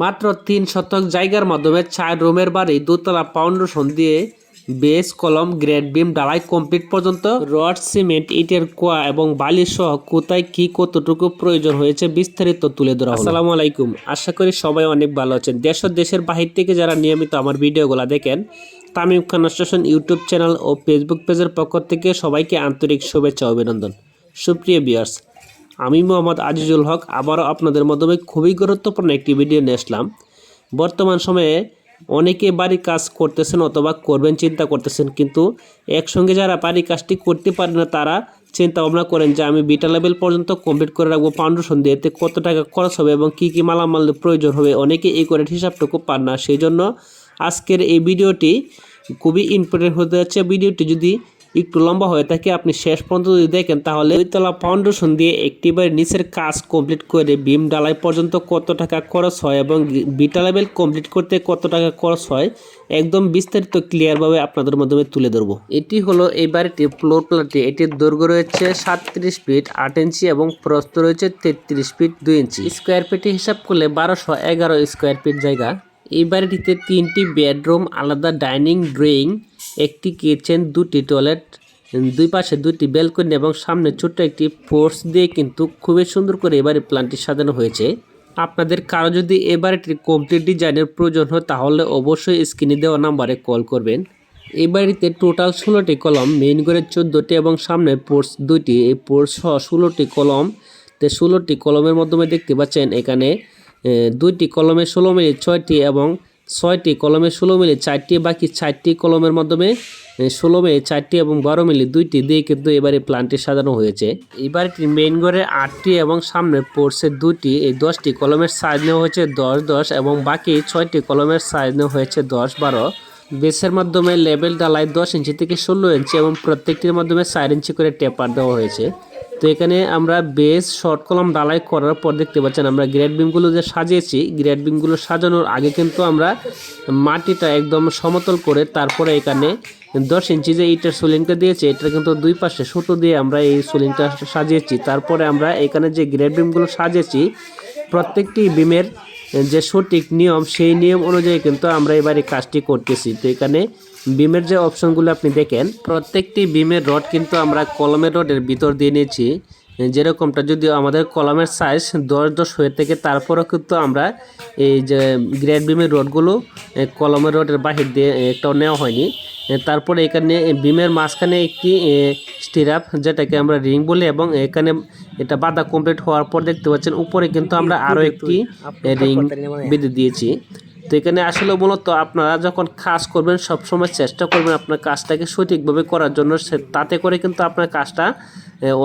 মাত্র তিন শতক জায়গার মাধ্যমে চার রুমের বাড়ি, দোতলা ফাউন্ডেশন দিয়ে বেস, কলম, গ্রেড বিম ডালাই কমপ্লিট পর্যন্ত রড, সিমেন্ট, ইটের কোয়া এবং বালি সহ কোথায় কি কতটুকু প্রয়োজন হয়েছে বিস্তারিত তুলে ধরা। আসসালামু আলাইকুম। আশা করি সবাই অনেক ভালো আছেন। দেশ দেশের বাহির থেকে যারা নিয়মিত আমার ভিডিওগুলো দেখেন, Tamim Khan station YouTube channel ও ফেসবুক পেজের পক্ষ থেকে সবাইকে আন্তরিক শুভেচ্ছা অভিনন্দন। সুপ্রিয় বিয়ার্স আমি মোহাম্মদ আজিজুল হক, আবারও আপনাদের মাধ্যমে খুবই গুরুত্বপূর্ণ একটি ভিডিও নিয়ে আসলাম। বর্তমান সময়ে অনেকে বাড়ি কাজ করতেছেন অথবা করবেন, চিন্তা করতেছেন, কিন্তু একসঙ্গে যারা বাড়ি কাজটি করতে পারে না, তারা চিন্তা ভাবনা করেন যে আমি বিটা লেভেল পর্যন্ত কমপ্লিট করে রাখব ফাউন্ডেশন দিয়ে এতে কত টাকা খরচ হবে এবং কী কী মালামাল প্রয়োজন হবে। অনেকে এই করে হিসাবটুকু পান না। সেই জন্য আজকের এই ভিডিওটি খুবই ইম্পর্টেন্ট হতে যাচ্ছে। ভিডিওটি যদি একটু লম্বা হয়ে থাকে, আপনি শেষ পর্যন্ত যদি দেখেন তাহলে দুইতলা ফাউন্ডেশন দিয়ে একটিবার নিচের কাজ কমপ্লিট করে বিম ডালাই পর্যন্ত কত টাকা খরচ হয় এবং বিটা লেভেল কমপ্লিট করতে কত টাকা খরচ হয়, একদম বিস্তারিত ক্লিয়ারভাবে আপনাদের মাধ্যমে তুলে ধরবো। এটি হলো এই বাড়িটির ফ্লোর প্ল্যানটি এটির দৈর্ঘ্য রয়েছে সাতত্রিশ ফিট আট ইঞ্চি এবং প্রস্থ রয়েছে তেত্রিশ ফিট দুই ইঞ্চি। স্কোয়ার ফিটে হিসাব করলে বারোশো এগারো স্কোয়ার ফিট জায়গা। এই বাড়িটিতে তিনটি বেডরুম, আলাদা ডাইনিং, ড্রয়িং, একটি কিচেন, দুটি টয়লেট, দুই পাশে দুটি ব্যালকনি এবং সামনে ছোট্ট একটি ফোর্স দিয়ে কিন্তু খুবই সুন্দর করে এবারে প্ল্যানটি সাজানো হয়েছে। আপনাদের কারও যদি এ বাড়িটির কমপ্লিট ডিজাইনের প্রয়োজন হয়, তাহলে অবশ্যই স্ক্রিনে দেওয়া নাম্বারে কল করবেন। এই বাড়িতে টোটাল ষোলোটি কলম, মেইন করে চোদ্দোটি এবং সামনে পোর্স দুইটি। এই পোর্স সহ ষোলোটি কলম, তে ষোলোটি কলমের মাধ্যমে দেখতে পাচ্ছেন এখানে দুইটি কলমে ষোলো মিনিট ছয়টি এবং ছয়টি কলমে ষোলো মিনিট চারটি, বাকি চারটি কলমের মাধ্যমে ষোলো মিনিট চারটি এবং বারো মিনিট দুইটি দিয়ে কিন্তু এবারে প্লান্টটি সাজানো হয়েছে। এই বাড়িটির মেইন ঘরে আটটি এবং সামনে পড়ছে দুটি এই দশটি কলমের সাইজ নেওয়া হয়েছে দশ দশ এবং বাকি ছয়টি কলমের সাইজ নেওয়া হয়েছে দশ, বারো। বেসের মাধ্যমে লেবেল ডালাই দশ ইঞ্চি থেকে ষোলো ইঞ্চি এবং প্রত্যেকটির মাধ্যমে চার ইঞ্চি করে টেপার দেওয়া হয়েছে। তো এখানে আমরা বেস, শর্ট কলম, ডালাই করার পর দেখতে পাচ্ছেন আমরা গ্রেড বিমগুলো যে সাজিয়েছি, গ্রেড বিমগুলো সাজানোর আগে কিন্তু আমরা মাটিটা একদম সমতল করে তারপরে এখানে দশ ইঞ্চি যে ইটের সোলিংটা দিয়েছি, এটা কিন্তু দুই পাশে সুতো দিয়ে আমরা এই সোলিংটা সাজিয়েছি। তারপরে আমরা এখানে যে গ্রেড বিমগুলো সাজিয়েছি, প্রত্যেকটি বিমের যে সঠিক নিয়ম, সেই নিয়ম অনুযায়ী কিন্তু আমরা এবারে কাজটি করতেছি। তো এখানে বিমের যে অপশনগুলো আপনি দেখেন প্রত্যেকটি বিমের রড কিন্তু আমরা কলমের রডের ভিতর দিয়ে নিয়েছি। যেরকমটা যদি আমাদের কলমের সাইজ দশ দশ হয়ে থাকে তারপরেও কিন্তু আমরা এই যে গ্রেড বিমের রডগুলো কলমের রডের বাহির দিয়ে একটাও নেওয়া হয়নি। তারপরে এখানে বিমের মাঝখানে একটি স্টিরাপ যেটাকে আমরা রিং বলি এবং এখানে এটা বাঁধা কমপ্লিট হওয়ার পর দেখতে পাচ্ছেন উপরে কিন্তু আমরা আরও একটি রিং বেঁধে দিয়েছি। তো এখানে আসলে মূলত আপনারা যখন কাজ করবেন, সবসময় চেষ্টা করবেন আপনার কাজটাকে সঠিকভাবে করার জন্য। সে- তাতে করে কিন্তু আপনার কাজটা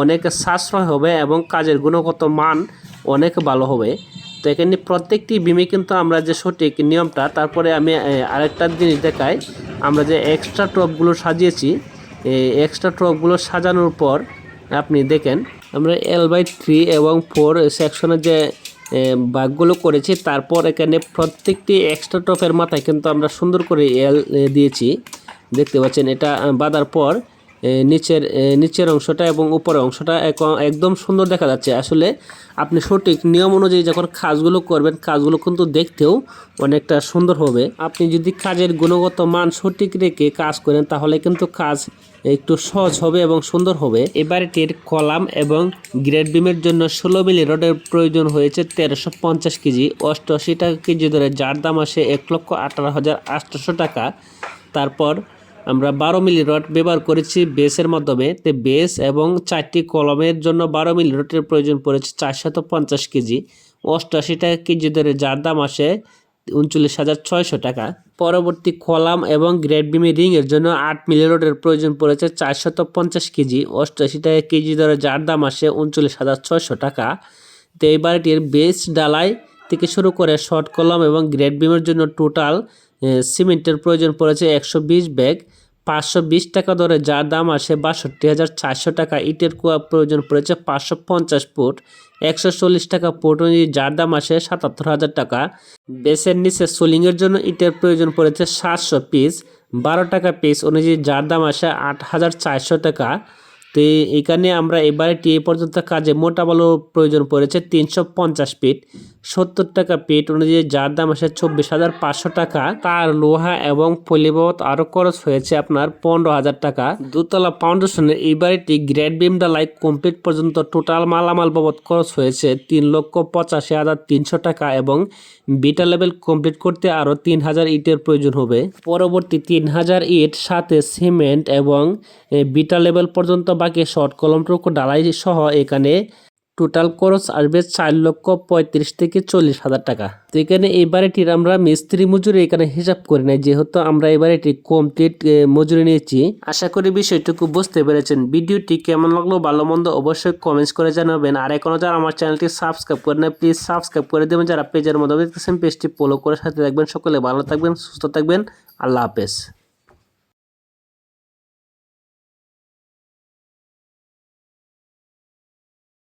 অনেক সাশ্রয় হবে এবং কাজের গুণগত মান অনেক ভালো হবে। তো এখানে প্রত্যেকটি বিমে কিন্তু আমরা যে সঠিক নিয়মটা, তারপরে আমি আরেকটা জিনিস দেখাই। আমরা যে এক্সট্রা টপগুলো সাজিয়েছি এই এক্সট্রা টপগুলো সাজানোর পর আপনি দেখেন, আমরা এল বাই থ্রি এবং ফোর সেকশনের যে ভাগগুলো করেছি। তারপর এখানে প্রত্যেকটি এক্সট্রা টপের মাথায় কিন্তু আমরা সুন্দর করে এল দিয়েছি। দেখতে পাচ্ছেন এটা বাঁধার পর নিচের নিচের অংশটা এবং উপরের অংশটা এক- একদম সুন্দর দেখা যাচ্ছে। আসলে আপনি সঠিক নিয়ম অনুযায়ী যখন কাজগুলো করবেন, কাজগুলো কিন্তু দেখতেও অনেকটা সুন্দর হবে। আপনি যদি কাজের গুণগত মান সঠিক রেখে কাজ করেন, তাহলে কিন্তু কাজ একটু সহজ হবে এবং সুন্দর হবে। এই বাড়িটির কলাম এবং গ্রেড বিমের জন্য ষোলো মিলি রডের প্রয়োজন হয়েছে তেরোশো পঞ্চাশ কেজি। অষ্টআশি টাকা কেজি ধরে যার দাম আসে এক লক্ষ আঠারো হাজার আটশোশো টাকা। তারপর আমরা বারো মিলি রড ব্যবহার করেছি বেসের মাধ্যমে। তে বেস এবং চারটি কলমের জন্য বারো মিলি রডের প্রয়োজন পড়েছে চারশত পঞ্চাশ কেজি। অষ্টআশি টাকা কেজি ধরে যার দাম আসে উনচল্লিশ হাজার ছয়শো টাকা। পরবর্তী কলাম এবং গ্রেড বিমি রিংয়ের জন্য আট মিলি রডের প্রয়োজন পড়েছে চারশত পঞ্চাশ কেজি। অষ্টআশি টাকা কেজি ধরে যার দাম আসে উনচল্লিশ হাজার ছয়শো টাকা। তো এই বাড়িটির বেস ডালাই থেকে শুরু করে শর্ট কলম এবং গ্রেড বিমের জন্য টোটাল সিমেন্টের প্রয়োজন পড়েছে একশো বিশ ব্যাগ। পাঁচশো বিশ টাকা দরে যার দাম আসে বাষট্টি হাজার চারশো টাকা। ইটের কুয়া প্রয়োজন পড়েছে পাঁচশো পঞ্চাশ ফুট। একশো চল্লিশ টাকা ফুট অনুযায়ী যার দাম আসে সাতাত্তর হাজার টাকা। বেসের নিচে সোলিংয়ের জন্য ইটের প্রয়োজন পড়েছে সাতশো পিস। বারো টাকা পিস অনুযায়ী যার দাম আসে আট হাজার চারশো টাকা। তো এখানে আমরা এবারে এ পর্যন্ত কাজে মোটা বালু প্রয়োজন পড়েছে তিনশো পঞ্চাশ পিট সত্তর টাকা ফিট অনুযায়ী যার দাম আসে চব্বিশ হাজার পাঁচশো টাকা। তার লোহা এবং পলিবাবদ আরও খরচ হয়েছে আপনার পনেরো হাজার টাকা। দুতলা ফাউন্ডেশনের এই বাড়িটি গ্রেড বিম ডালাই কমপ্লিট পর্যন্ত টোটাল মালামাল বাবদ খরচ হয়েছে তিন লক্ষ পঁচাশি হাজার তিনশো টাকা এবং বিটা লেভেল কমপ্লিট করতে আরও তিন হাজার ইটের প্রয়োজন হবে। পরবর্তী তিন হাজার ইট, সাথে সিমেন্ট এবং বিটা লেভেল পর্যন্ত বাকি শর্ট কলমটুকু ডালাই সহ এখানে টোটাল খরচ আসবে চার লক্ষ পঁয়ত্রিশ থেকে চল্লিশ হাজার টাকা। তো এখানে এই বাড়িটির আমরা মিস্ত্রি মজুরি এখানে হিসাব করি নাই, যেহেতু আমরা এই বাড়িটি কমপ্লিট মজুরি নিয়েছি। আশা করি বিষয়টুকু বুঝতে পেরেছেন। ভিডিওটি কেমন লাগল, ভালো মন্দ অবশ্যই কমেন্টস করে জানাবেন। আর এখনও যারা আমার চ্যানেলটি সাবস্ক্রাইব করে না প্লিজ সাবস্ক্রাইব করে দেবেন। যারা পেজের মধ্যে দেখতেছেন পেজটি ফলো করে সাথে থাকবেন। সকলে ভালো থাকবেন, সুস্থ থাকবেন। আল্লাহ হাফেজ।